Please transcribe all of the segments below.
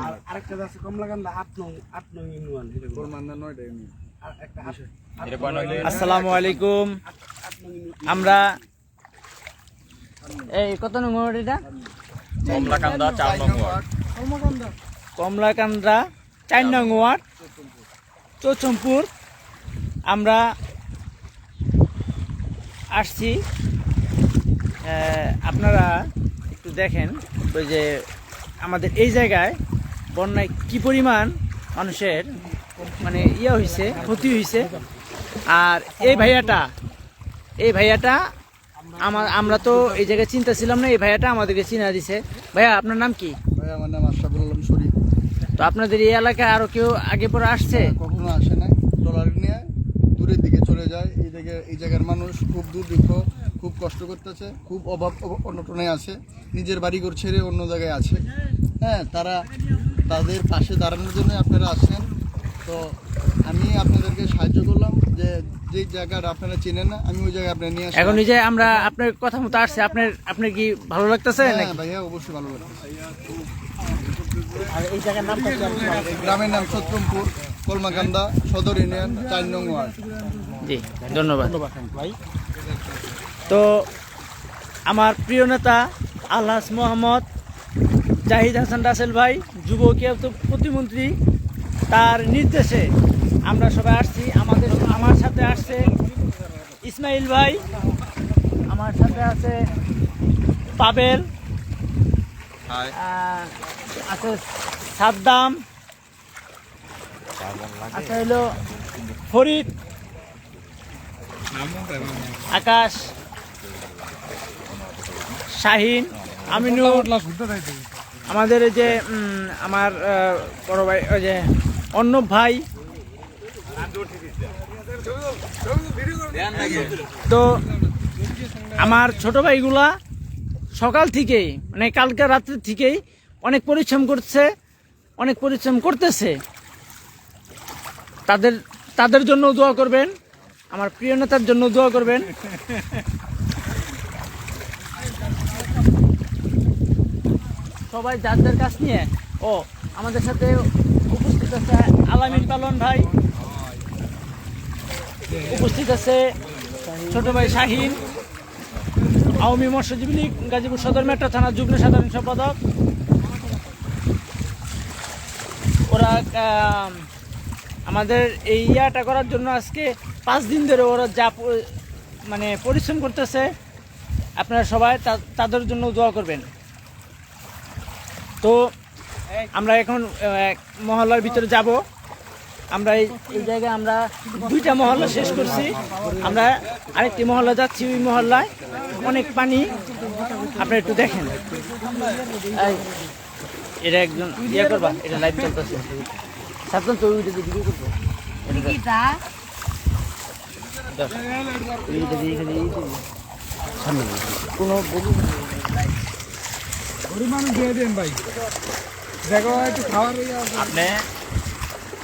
আর আরেকটা আছে কমলাকান্দা আট নং আট নং ইউনিয়ন নয়টা ইউনিয়ন? আসসালামু আলাইকুম। আমরা এই কত নম্বর এটা? কমলাকান্দা চার নম্বর কমলাকান্দা চার নং ওয়ার্ড চৌচমপুর। আমরা আসছি। আহ, আপনারা একটু দেখেন ওই যে আমাদের এই জায়গায় বন্যায় কি পরিমাণ মানুষের মানে ইয়ে হয়েছে ক্ষতি হয়েছে আর এই ভাইয়াটা এই ভাইয়াটা আমার আমরা তো এই জায়গায় চিন্তা ছিলাম না এই ভাইয়াটা আমাদেরকে চিনা দিছে। ভাইয়া আপনার নাম কি? ভাই আমার নাম আশরাফুল আলম শরীফ। তো আপনাদের এই এলাকায় আরও কেউ আগে পরে আসছে? কখনো আসে না ট্রলার নিয়ে দূরের দিকে চলে যায়। এই জায়গায় এই জায়গার মানুষ খুব দুর্ভিক্ষ খুব কষ্ট করতেছে খুব অভাব অভ- অনটনে আছে। নিজের বাড়ি ঘর ছেড়ে অন্য জায়গায় আছে। হ্যাঁ তারা তাদের পাশে দাঁড়ানোর জন্য আপনারা আসেন তো আমি আপনাদেরকে সাহায্য করলাম যে যে জায়গাটা আপনারা চেনেন না আমি ওই জায়গায় আপনার নিয়ে এখন এই যে আমরা আপনার কথা মতো আসছে আপনার আপনার কি ভালো লাগতেছে হ্যাঁ ভাইয়া অবশ্যই ভালো আর এই জায়গার এই গ্রামের নাম সত্যমপুর কলমাকান্দা সদর ইউনিয়ন চার নং ওয়ার্ড। জি ধন্যবাদ। ধন্যবাদ ভাই। তো আমার প্রিয় নেতা আলহাস মোহাম্মদ জাহিদ হাসান রাসেল ভাই যুব প্রতিমন্ত্রী তার নির্দেশে আমরা সবাই আসছি। আমাদের আমার সাথে আসছে ইসমাইল ভাই আমার সাথে আছে পাবেল আছে সাদ্দাম আছে হলো ফরিদ আকাশ শাহিন আমিনুর আমাদের যে আমার বড় ভাই, ওই যে অন্য ভাই। তো আমার ছোট ভাইগুলা সকাল থেকেই মানে কালকে রাত্রে থেকেই অনেক পরিশ্রম করছে, অনেক পরিশ্রম করতেছে। তাদের তাদের জন্য দোয়া করবেন, আমার প্রিয় নেতার জন্য দোয়া করবেন। সবাই যার যার কাছ নিয়ে। ও, আমাদের সাথে উপস্থিত আছে আলামিন পালন ভাই। উপস্থিত আছে ছোট ভাই শাহিন। আওয়ামী মৎস্যজীবী লীগ, গাজীপুর সদর মেট্রো থানার যুগ্ম সাধারণ সম্পাদক। ওরা আমাদের এই ইয়াটা করার জন্য আজকে পাঁচ দিন ধরে ওরা যা মানে পরিশ্রম করতেছে। আপনারা সবাই তাদের জন্য দোয়া করবেন। তো আমরা এখন মহল্লার ভিতরে যাব। আমরা এই জায়গায় আমরা দুইটা মহল্লা শেষ করছি। আমরা আরেকটি মহল্লা যাচ্ছি ওই মহল্লায়। অনেক পানি। আপনারা একটু দেখেন। এটা একজন ইয়ে করবা, এটা লাইভ চলতেছে। সাবধান তো ওইটা দিয়ে করব। কোনো বলুন পরিমাণ দিয়ে দেন ভাই। দেখো একটু খাওয়ার আপনি?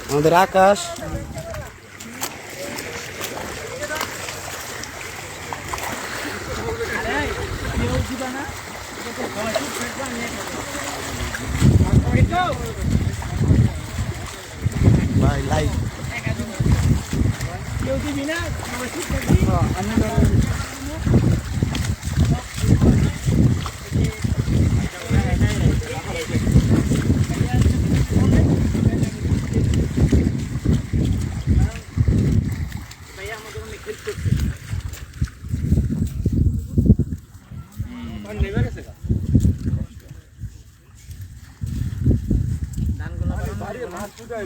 আমাদের আকাশ। ভাই লাইভ কেউ দিবি না সবাই চুপ থাকবি। ভাইয়া আমাদের অনেক help করছে। ধানগুলো মাঝামাঝি না এনবে ভাই আইন ভাই ভাই সাবধান কোথায় পরে থেকে ডাক ভাই আসো আইছে এই এমনি আন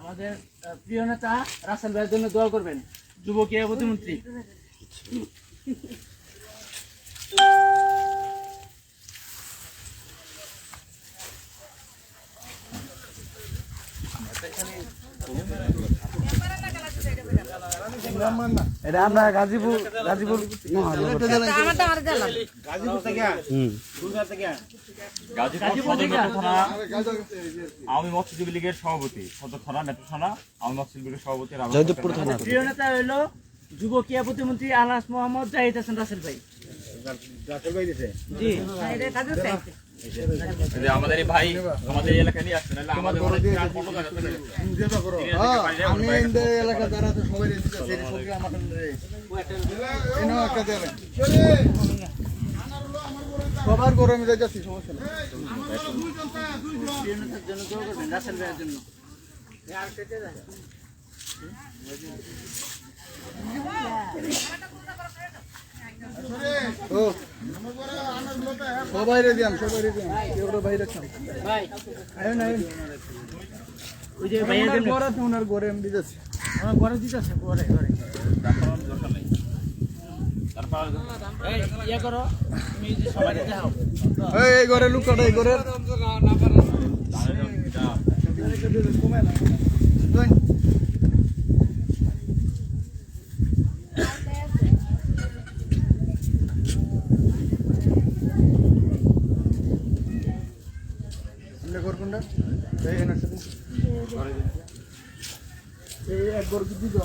আমাদের প্রিয় নেতা রাসেল ভাইয়ের জন্য দোয়া করবেন যুব ক্রীড়া প্রতিমন্ত্রী। আচ্ছা, এখানে এটা আমরা গাজীপুর গাজীপুর আওয়ামী মৎস্যজীবী লীগের সভাপতি। সদর থানা মেট্রো থানা আওয়ামী মৎস্যজীবী লীগের সভাপতি জয়দেবপুর থানা প্রিয় নেতা হইল যুব ক্রিয়া প্রতিমন্ত্রী আলহাস মোহাম্মদ জাহিদ হাসান রাসেল ভাই। জি। এই যে আমাদের ভাই আমাদের নিয়ে নাহলে আমি এলাকা দ্বারা তো সবাই সবার গরমে যাইতেছি সমস্যা নেই। জন্য সবাই রে দিয়াম সবাই রে দিয়াম কেউ তো বাইরে খাম ভাই আয়ন আয়ন ওই যে ভাইয়া দেন ঘর আছে ওনার ঘরে আমি দিতেছি আমার ঘরে দিতেছে ঘরে ঘরে দরকার নেই তারপর এই ইয়ে করো তুমি যে সবাই দেখাও এই এই ঘরে লুকাটা এই ঘরের এমনি ঘর কোনটা এই এনার সাথে ঘর কি দিত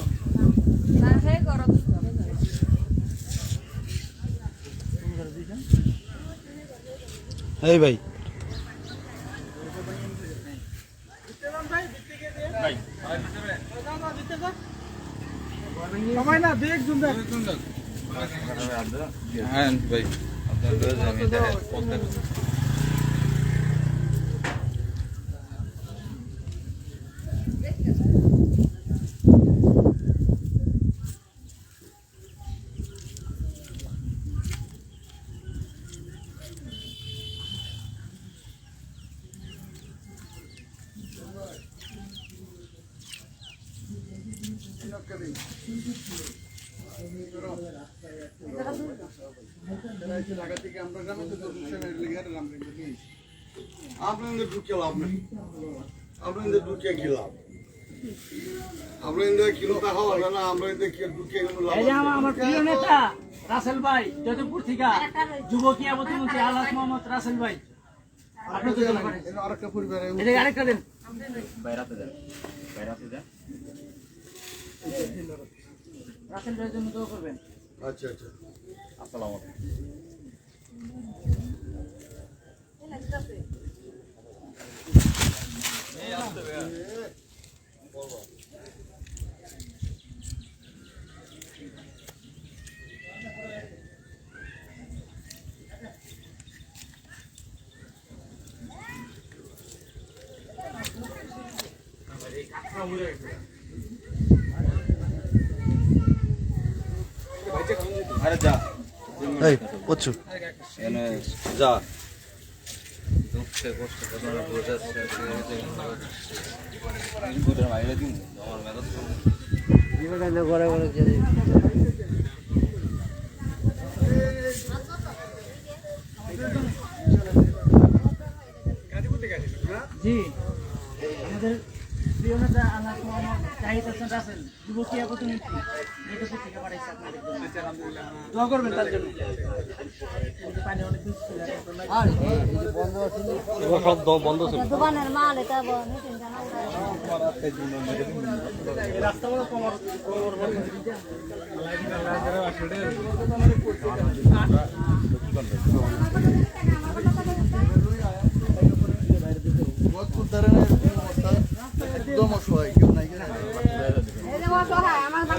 এই ভাই। সময় না একজন হ্যাঁ ভাই। আপনার রয়েছে আমি দেখেন পদ্মা ঢাকা থেকে আমরা গ্রামে তো হোসেনের লিগার আমরা আপনাদের ঢুকে লাভ নেই আপনাদের ঢুকে কি লাভ আপনাদের কিলো টাকা হবে না আমরা ঢুকে গেল লাভ আমার আমার প্রিয় নেতা রাসেল ভাই যদবপুর থেকে মোহাম্মদ রাসেল ভাই। আপনি তো দোয়া আরেকটা পরিবারে এটা আরেকটা দেন। বাইরাতে দেন বাইরাতে দেন। রাসেল ভাইয়ের জন্য দোয়া করবেন। আচ্ছা আচ্ছা। আসসালামু আলাইকুম। এনে যা। দুঃখে কষ্ট বেদনা বোঝাচ্ছে আমার কম। জি আমাদের প্রিয় নেতা আল্লাহ মোহাম্মদ জাহিদ যুব ক্রিয়া প্রতিমন্ত্রী মেদিনীপুর থেকে পাঠাইছে আপনাদের জন্য। দোয়া করবেন তার জন্য। এই যে পানি অনেক বেশি ছিল, এখন তো নাই। দোকানের মাল এটা মিটিং জানা বহুত ধরনের অবস্থা একদম অসহায় কেউ নাই কেন এই যে অসহায় আমার বাচ্চা আছে আমি রাগি মানুষ আমাকে টাকা দেবো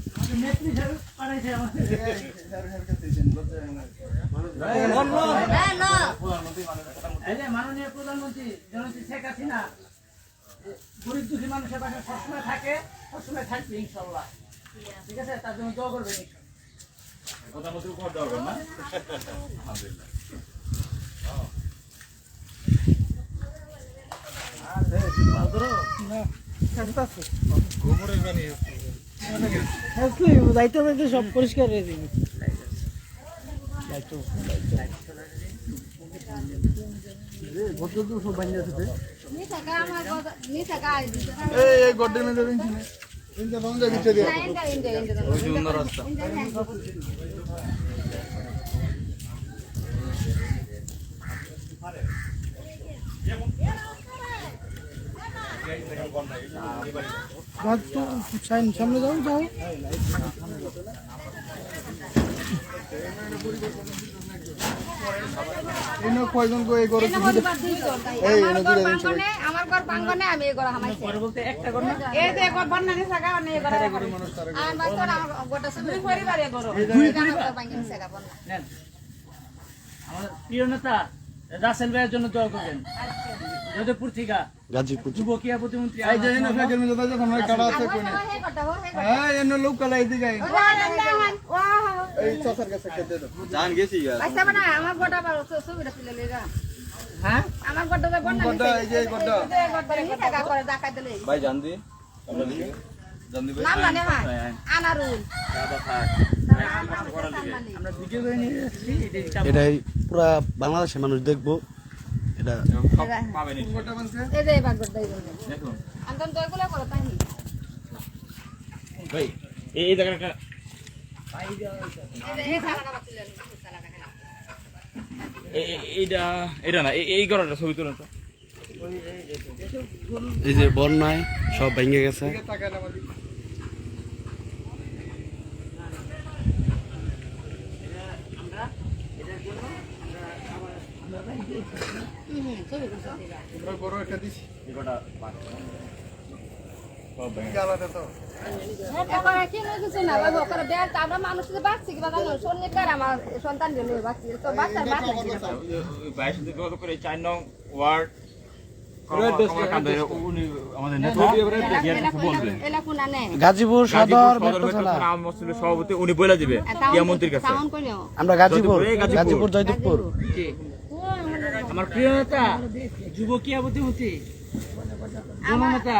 হ্যাঁ মাননীয় প্রধানমন্ত্রী জননেত্রী শেখ হাসিনা গরিব দুঃখী মানুষের পাশে সবসময় থাকে সবসময় থাকবে ইনশাল্লাহ ঠিক আছে তার জন্য আলহামদুলিল্লাহ দায়িত্ব দায়িত্ব সব পরিষ্কার হয়ে দিবি নিচে সামনে যাও। যাও প্রিয় নেতা রাসেল ভাইয়ের জন্য দোয়া করবেন। যোধপুর থেকে। গাজীপুর যুবকিয়া প্রতিমন্ত্রী এই যে না ফেকের মধ্যে দাও যখন কাটা আছে কোনে। ওই এই ঘরটা, ওই এই ঘরটা। হ্যাঁ লোক। এই কাছে দাও। জান গেছি বানা, আমার তুলে লই যা। হ্যাঁ? এই যে করে দিলে। ভাই জান দি। দিকে জান দি ভাই। নাম হ্যাঁ? আনারুল। এটাই পুরা বাংলাদেশের মানুষ দেখব। এটা পাবেন এই গড্ডা বানছে এই যে এবার দেখুন আন্তন তো এগুলো করো তাই ভাই এই জায়গাটা এইটা এটা না এই- ছবি তুলেন তো এই যে বন্যায় সব ভেঙে গেছে। আমরা বড় একটা দিছি। গাজীপুর সদর সভাপতি উনি বলে দিবে। আমরা গাজীপুর গাজীপুর। গাজীপুর। জয়দেবপুর জি। আমার প্রিয় নেতা যুবকিয়া প্রতিমন্ত্রী জননেতা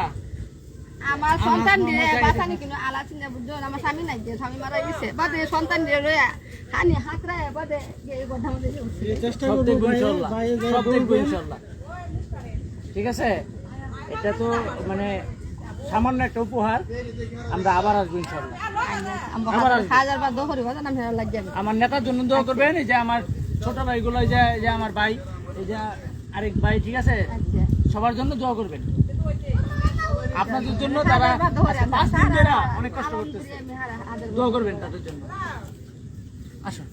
আমার সন্তান দিয়ে বাঁচানি কিন্তু আলা চিন্তা বুঝছ আমার স্বামী নাই যে স্বামী মারা গেছে। বাদে সন্তান দিয়ে রয়ে হানি হাতরা বাদে এই কথা মধ্যে সব দেখব ইনশাল্লাহ। সব দেখব ইনশাল্লাহ। ঠিক আছে? এটা তো মানে সামান্য একটা উপহার। আমরা আবার আসব ইনশাল্লাহ। আবার আসব। হাজার বার দোহরি বাজার নাম ফেরা লাগবে আমার নেতার জন্য দোয়া করবেন এই যে আমার ছোট ভাইগুলো যে আমার ভাই এই যে আরেক ভাই ঠিক আছে? আচ্ছা। সবার জন্য দোয়া করবেন। আপনাদের জন্য তারা পাঁচ দিন ধরে অনেক কষ্ট করতেছে দোয়া করবেন তাদের জন্য। আসুন।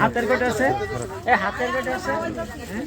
হাতের কোটে আছে। এ হাতের কোটে আছে। হ্যাঁ?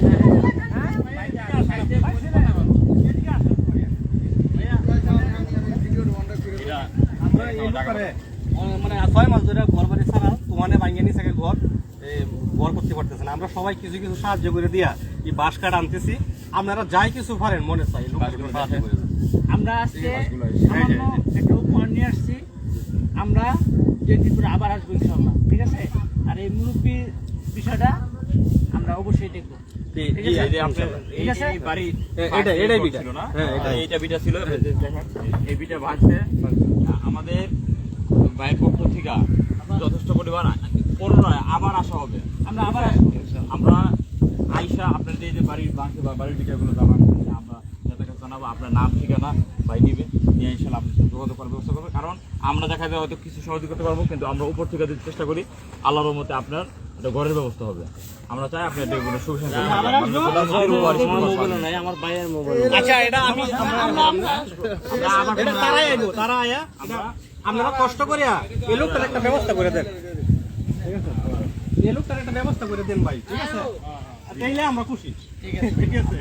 মানে ছয় মাস ধরে ঘর বাড়ি ছাড়া তোমানে ভাঙিয়ে নিছে ঘর ঘর করতে পারতেছে না। আমরা সবাই কিছু কিছু সাহায্য করে দিয়া এই বাঁশ কাঠ আনতেছি। আপনারা যাই কিছু পারেন মনে চাই। আমরা আজকে একটা উপহার নিয়ে আসছি। আমরা আবার আসব ইনশাল্লাহ ঠিক আছে? আর এই মুরব্বী বিষয়টা আমরা অবশ্যই দেখব। হ্যাঁ, এটাই। এইটা বিটা ছিল। এই যে দেখেন, এই বিটা ভাঙছে আমাদের পক্ষ থেকে যথেষ্ট পরিমাণ পুনরায় আবার আসা হবে। আমরা আবার আমরা আইসা আপনাদের যে বাড়ির বাঁকে বা বাড়ির বিটাগুলো আমরা যাদের কাছে জানাব আপনার নাম ঠিকানা ভাই দিবে। নিয়ে ইনশাল্লাহ আপনার সাথে যোগাযোগ করার ব্যবস্থা করবে। কারণ আমরা দেখা যায় হয়তো কিছু সহযোগিতা করতে পারব কিন্তু আমরা উপর থেকে চেষ্টা করি আল্লাহর মতে আপনার একটা ঘরের ব্যবস্থা হবে। আমরা চাই আপনি এটা কোনো সুবিধা আচ্ছা এটা আমি এটা তারাই আইবো তারা আয়া। এটা- আপনারা কষ্ট করিয়া এই লোকটার একটা ব্যবস্থা করে দেন। ঠিক আছে? এই লোকটার একটা ব্যবস্থা করে দেন ভাই ঠিক আছে? তাইলে আমরা খুশি। ঠিক আছে। ঠিক আছে?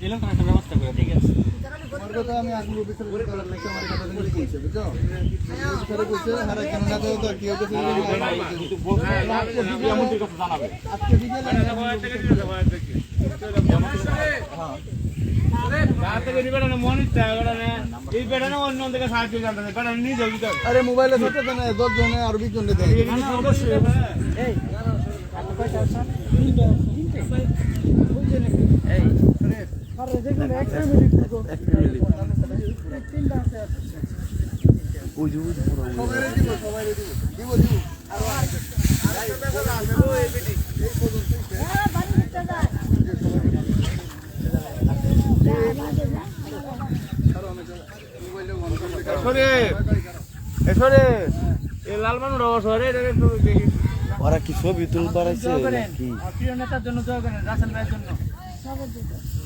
এই লোকটার একটা ব্যবস্থা করে ঠিক আছে। আরে মোবাইলে দশ জনে আর বিশ জনে দেয় ওরা কি ছবি তুল করাইছে দোয়া করেন। প্রিয় নেতার জন্য দোয়া করেন রাসেল ভাইয়ের জন্য।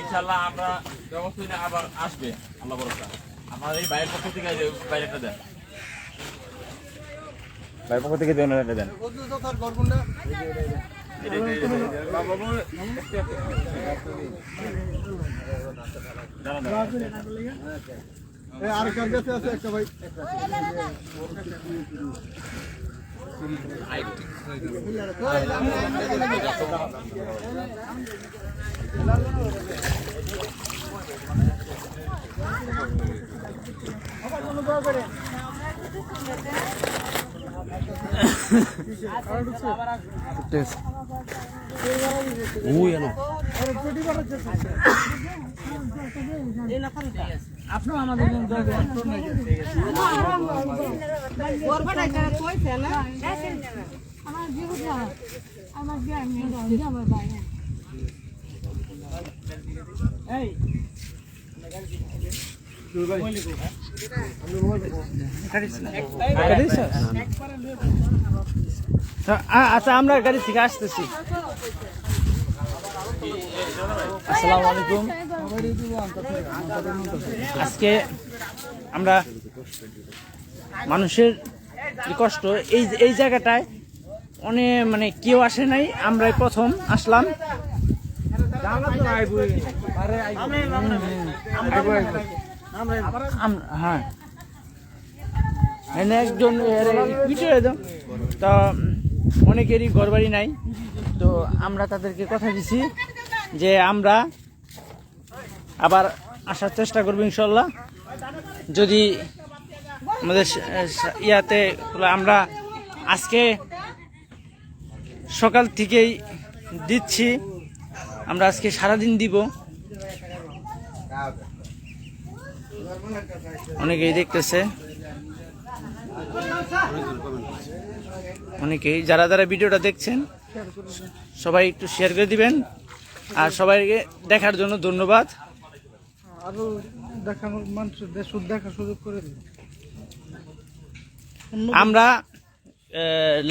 ইনশাল্লাহ আমরা আবার আসবে আল্লাহ আমার এই বাইরের পক্ষ থেকে বাইরেটা দেন। বাইরের পক্ষ থেকে দেন এটা দেন। আর কাছে আছে একটা ভাই আপনিও আমাদের আমার জীবনটা আমার জ্ঞান আমার বাইরে এই। আচ্ছা আমরা গাড়ি থেকে আসতেছি। আসসালামু আলাইকুম। আজকে আমরা মানুষের কষ্ট এই এই জায়গাটায় অনেক মানে কেউ আসে নাই আমরাই প্রথম আসলাম। আম- হ্যাঁ। একজন তো, অনেকেরই ঘরবাড়ি নাই। তো আমরা তাদেরকে কথা দিছি যে আমরা আবার আসার চেষ্টা করব ইনশাল্লাহ। যদি আমাদের ইয়াতে আমরা আজকে সকাল থেকেই দিচ্ছি, আমরা আজকে সারাদিন দিব। অনেকেই দেখতেছে। অনেকেই যারা যারা ভিডিওটা দেখছেন সবাই একটু শেয়ার করে দিবেন। আর সবাইকে দেখার জন্য ধন্যবাদ। আরও দেখানোর মানুষের দেশ দেখা সুযোগ করে আমরা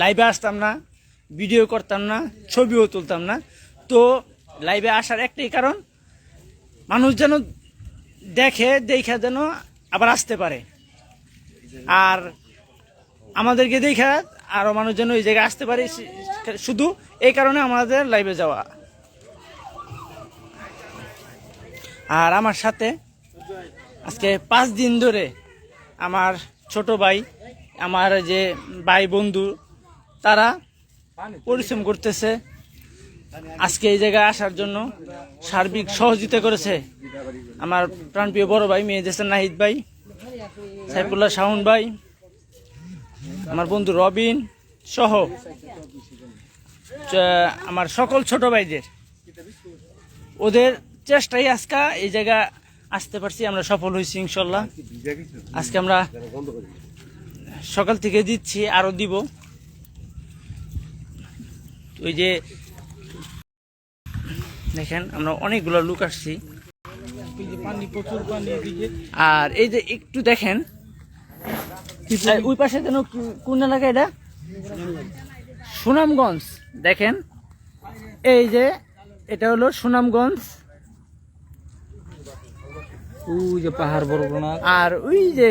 লাইভে আসতাম না ভিডিও করতাম না ছবিও তুলতাম না। তো লাইভে আসার একটাই কারণ মানুষ যেন দেখে দেখে যেন আবার আসতে পারে। আর আমাদেরকে দেখে আরও মানুষ যেন ওই জায়গায় আসতে পারে শুধু এই কারণে আমাদের লাইভে যাওয়া। আর আমার সাথে আজকে পাঁচ দিন ধরে আমার ছোট ভাই, আমার যে ভাই বন্ধু, তারা পরিশ্রম করতেছে। আজকে এই জায়গায় আসার জন্য সার্বিক সহযোগিতা করেছে। আমার প্রাণপ্রিয় বড় ভাই মেয়েদেশের নাহিদ ভাই, সাইফুল্লাহ শাহুন ভাই, আমার বন্ধু রবিন সহ আমার সকল ছোট ভাইদের। ওদের চেষ্টাই আজকে এই জায়গা আসতে পারছি, আমরা সফল হয়েছি ইনশাল্লাহ। আজকে আমরা সকাল থেকে দিচ্ছি, আরও দিব। ওই যে, দেখেন, আমরা অনেকগুলো লোক আসছি। পানি প্রচুর পানি এদিকে। আর এই যে একটু দেখেন ওই পাশে কি- কোন এলাকা এটা? সুনামগঞ্জ দেখেন। এই যে এটা হলো সুনামগঞ্জ। ওই যে পাহাড় বড় বড় আর ওই যে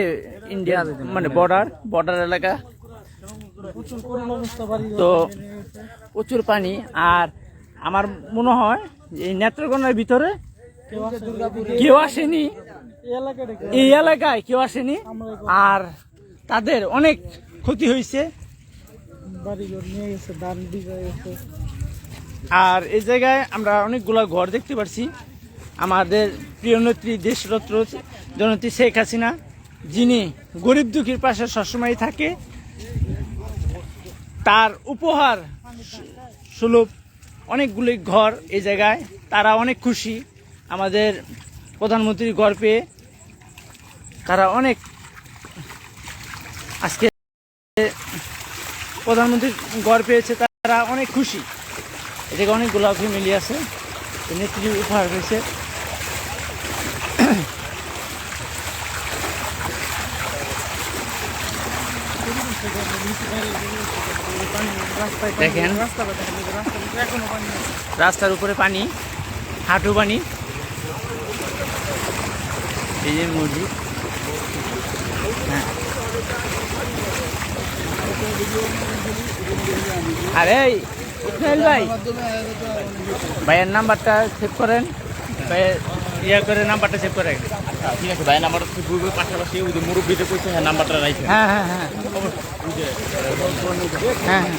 ইন্ডিয়া মানে বর্ডার বর্ডার এলাকা। তো প্রচুর পানি। আর আমার মনে হয় যে এই নেত্রকোনার ভিতরে কেউ আসেনি? এই এলাকায় কেউ আসেনি? আর তাদের অনেক ক্ষতি হয়েছে। আর এই জায়গায় আমরা অনেকগুলো ঘর দেখতে পাচ্ছি আমাদের প্রিয় নেত্রী দেশরত্ন জননেত্রী শেখ হাসিনা যিনি গরিব দুঃখীর পাশে সবসময় থাকে। তার উপহার সুলভ অনেকগুলি ঘর এই জায়গায়। তারা অনেক খুশি। আমাদের প্রধানমন্ত্রীর পেয়ে তারা অনেক আজকে প্রধানমন্ত্রীর ঘর পেয়েছে, তারা অনেক খুশি। এদিকে অনেকগুলো ফ্যামিলি আছে নেত্রী উপহার হয়েছে। দেখেন, রাস্তার উপরে পানি, হাঁটু পানি। এই যে মসজিদ হ্যাঁ। আরে ইসমাইল ভাই। ভাইয়ের নাম্বারটা সেভ করেন। ইয়া করে নাম্বারটা সেভ করেন আচ্ছা, ঠিক আছে ভাই নাম্বারটা তো গ্রুপের পাশাপাশি ওই যে মুরব্বীতে কইছে হ্যাঁ নাম্বারটা রাখেন হ্যাঁ হ্যাঁ হ্যাঁ। হ্যাঁ হ্যাঁ।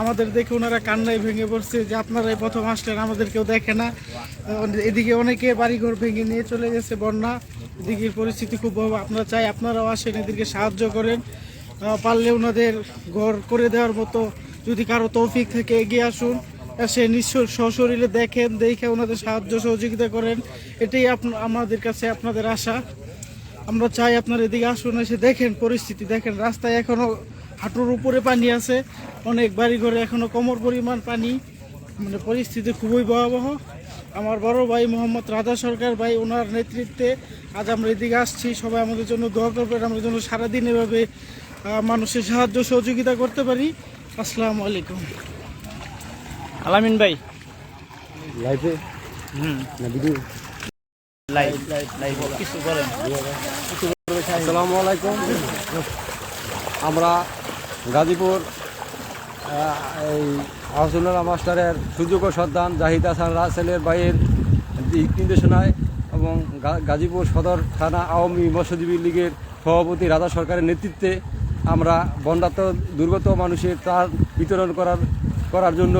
আমাদের দেখে ওনারা কান্নায় ভেঙে পড়ছে যে আপনারাই প্রথম আসলেন, আমাদের কেউ দেখে না। এদিকে অনেকে বাড়িঘর ভেঙে নিয়ে চলে গেছে বন্যা। এদিকের পরিস্থিতি খুব আপনারা চাই আপনারাও আসেন, এদেরকে সাহায্য করেন। পারলে ওনাদের ঘর করে দেওয়ার মতো যদি কারও তৌফিক থেকে এগিয়ে আসুন, সে নিশ্চয় সশরীরে দেখেন, দেখে ওনাদের সাহায্য সহযোগিতা করেন। এটাই আমাদের কাছে আপনাদের আশা। আমরা চাই আপনার এদিকে আসুন, এসে দেখেন পরিস্থিতি, দেখেন রাস্তায় এখনও হাঁটুর উপরে পানি আছে। অনেক বাড়ি ঘরে এখনও কমর পরিমাণ পানি। মানে পরিস্থিতি খুবই ভয়াবহ। আমার বড় ভাই মোহাম্মদ রাজা সরকার ভাই ওনার নেতৃত্বে আজ আমরা এদিকে আসছি। সবাই আমাদের জন্য দোয়া করবেন। আমরা যেন সারাদিন এভাবে মানুষের সাহায্য সহযোগিতা করতে পারি। আসসালামু আলাইকুম। আলামিন ভাই। লাইফে হুম। লাইভ লাইভ লাইভ কিছু বলেন আসসালামু আলাইকুম। আমরা গাজীপুর এই আহসুল্লাহ মাস্টারের সুযোগ্য সন্তান জাহিদ হাসান রাসেলের ভাইয়ের দিক নির্দেশনায় এবং গাজীপুর সদর থানা আওয়ামী মৎস্যজীবী লীগের সভাপতি রাজা সরকারের নেতৃত্বে আমরা বন্যাত দুর্গত মানুষের ত্রাণ বিতরণ করার করার জন্য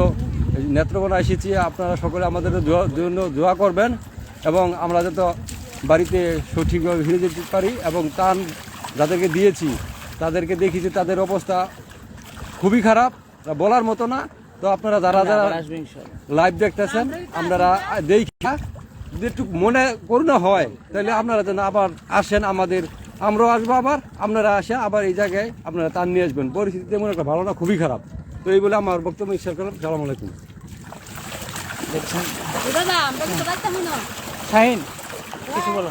নেত্রকোনা এসেছি। আপনারা সকলে আমাদের জন্য দোয়া করবেন এবং আমরা যত বাড়িতে সঠিকভাবে ফিরে যেতে পারি এবং ত্রাণ যাদেরকে দিয়েছি তাদেরকে দেখি যে তাদের অবস্থা খুবই খারাপ। বলার মতো না। তো আপনারা যারা যারা লাইভ দেখতেছেন আপনারা দেখি একটু মনে করুণা হয় তাহলে আপনারা যেন আবার আসেন আমাদের। আমরাও আসব আবার আপনারা আসে আবার এই জায়গায় আপনারা তার নিয়ে আসবেন। পরিস্থিতি তেমন একটা ভালো না খুবই খারাপ। তো এই বলে আমার বক্তব্য শেষ করলাম। সালাম আলাইকুম। দেখছেন শাহিন কিছু বলো।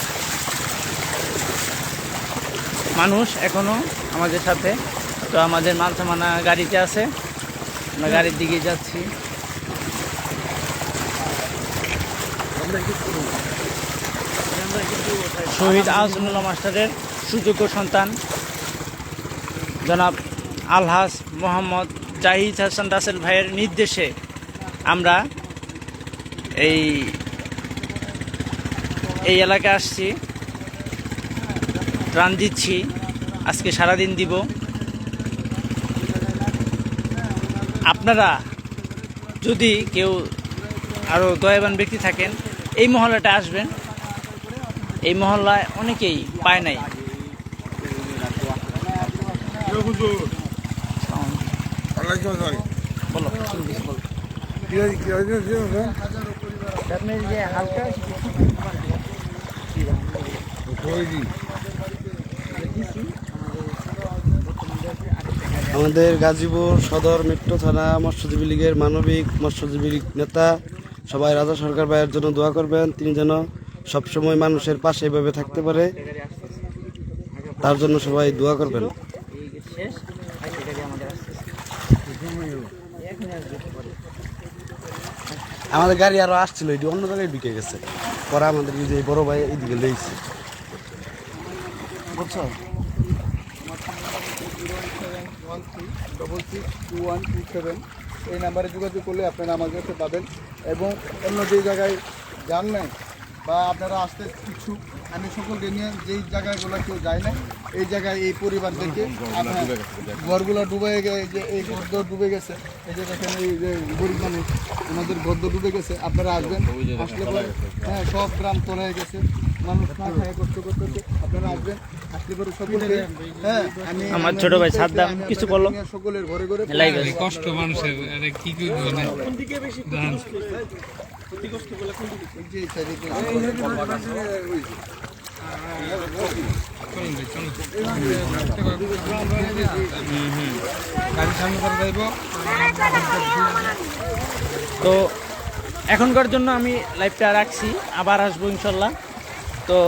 মানুষ এখনও আমাদের সাথে। তো আমাদের মালসামানা গাড়িতে আছে। আমরা গাড়ির দিকে যাচ্ছি। শহীদ আহসানুল্লাহ মাস্টারের সুযোগ্য সন্তান, জনাব আলহাস মোহাম্মদ জাহিদ হাসান রাসেল ভাইয়ের নির্দেশে আমরা এই এই এলাকায় আসছি। ত্রাণ দিচ্ছি। আজকে সারাদিন দিব। আপনারা যদি কেউ আরও দয়াবান ব্যক্তি থাকেন, এই মহল্লাটা আসবেন। এই মহল্লায় অনেকেই পায় নাই। বলো তুমি কিছু বলো। আপনি যে হালকা আমাদের গাজীপুর সদর মেট্রো থানা মৎস্যজীবী লীগের মানবিক মৎস্যজীবী লীগ নেতা, সবাই রাজা সরকার ভাইয়ের জন্য দোয়া করবেন, তিনি যেন সবসময় মানুষের পাশে এভাবে থাকতে পারে। তার জন্য সবাই দোয়া করবেন। আমাদের গাড়ি আরও আসছিল, এটি অন্য জায়গায় ঢুকে গেছে। পরে আমাদের এই বড় ভাই এদিকে লেগেছে বুঝছ? টু ওয়ান টু সেভেন এই নাম্বারে যোগাযোগ করলে আপনারা আমার কাছে পাবেন। এবং অন্য যে জায়গায় যান নাই বা আপনারা আসতে ইচ্ছুক, আমি সকলকে নিয়ে যেই জায়গাগুলো কেউ যায় না এই জায়গায় এই পরিবারদেরকে ঘরগুলো ডুবে যে এই ঘর ডুবে গেছে, এই যে এই যে গরিব মানুষ ওনাদের ঘর ডুবে গেছে, আপনারা আসবেন, আসলে হ্যাঁ সব গ্রাম তলায় গেছে। হ্যাঁ আমি আমার ছোট ভাই সাদ্দাম কিছু? নিয়ে সকলের ঘরে ঘরে কষ্ট মানুষের কি কি তো এখনকার জন্য আমি লাইভটা রাখছি আবার আসব ইনশাল্লাহ। তো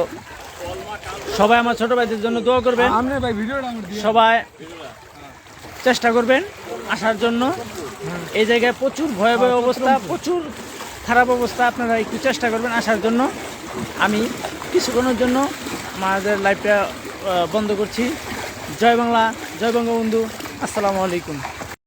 সবাই আমার ছোট ভাইদের জন্য দোয়া করবেন। সবাই চেষ্টা করবেন আসার জন্য। এই জায়গায় প্রচুর ভয়াবহ অবস্থা প্রচুর। খারাপ অবস্থা আপনারা একটু চেষ্টা করবেন আসার জন্য। আমি কিছুক্ষণের জন্য আমাদের লাইভটা আহ, বন্ধ করছি। জয় বাংলা জয় বঙ্গবন্ধু আসসালামু আলাইকুম।